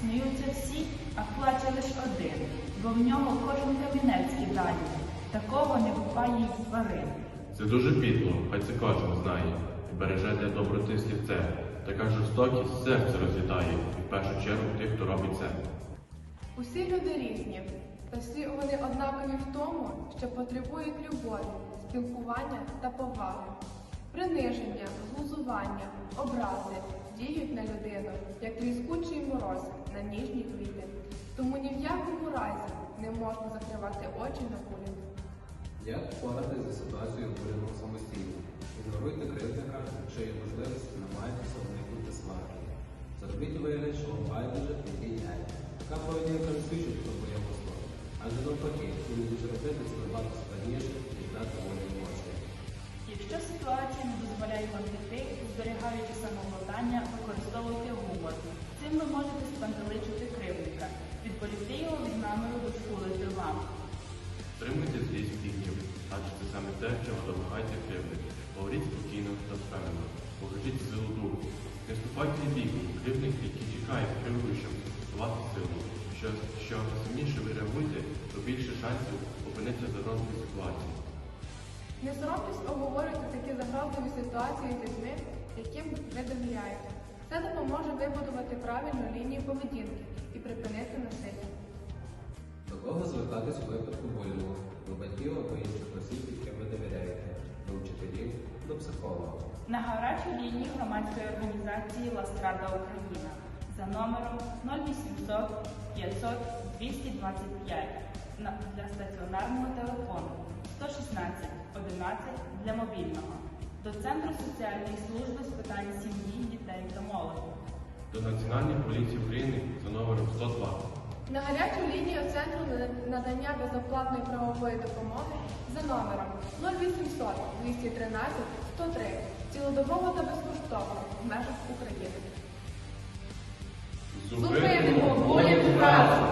Сміються всі, а плаче лиш один, бо в нього кожен камінець кидає. Такого не буває й тварин. Це дуже підло, хай це кожен знає. І береже для доброти слівце. Така жорстокість серце розлітає, і в першу чергу тих, хто робить це. Усі люди різні, та всі вони однакові в тому, що потребують любові, спілкування та поваги. Приниження, глузування, образи діють на людину, як тріскучий мороз на ніжні квіти. Тому ні в якому разі не можна закривати очі на болі. Як впоратись за ситуацією буряного самостійно? Ігноруйте кривдника, якщо є можливість, намагайтеся уникнути сварки. Зробіть вигляд, що вам байдуже підійняє. Така поведінка не свідчить про боягузтво. Адже навпаки, іноді зробити це набагато складніше, ніж дати волю емоції. Якщо ситуація не дозволяє вам самовладання, використовуйте гумор. Цим ви можете спантеличити кривдника, відволікти його від наміру дошкулити вам. Стримуйте злість і гнів, адже це саме те, чого домагається кривник. Говоріть спокійно та впевнено. Покажіть силу духу. Не вступайте в бійку. Кривник, який чекає з щоб застосувати силу. Що, що сильніше ви реагуєте, то більше шансів опинитися за розмір ситуації. Не соромтесь обговорювати такі загрозливі ситуації з людьми, яким ви довіряєте. Це допоможе вибудувати правильну лінію поведінки і припинити насилля. До кого звертатись у випадку болю? До батьків або інших осіб, яким ви довіряєте, до вчителів, до психолога. На гарячу лінію громадської організації Ластрада Україна за номером 0800 500 225 для стаціонарного телефону 116 11 для мобільного до Центру соціальної служби з питань сім'ї. До поліції України за номером 102. На гарячу лінію Центру надання безоплатної правової допомоги за номером 0800 213 103 цілодобово та безкоштовно в межах України. Зупинимо волі праці!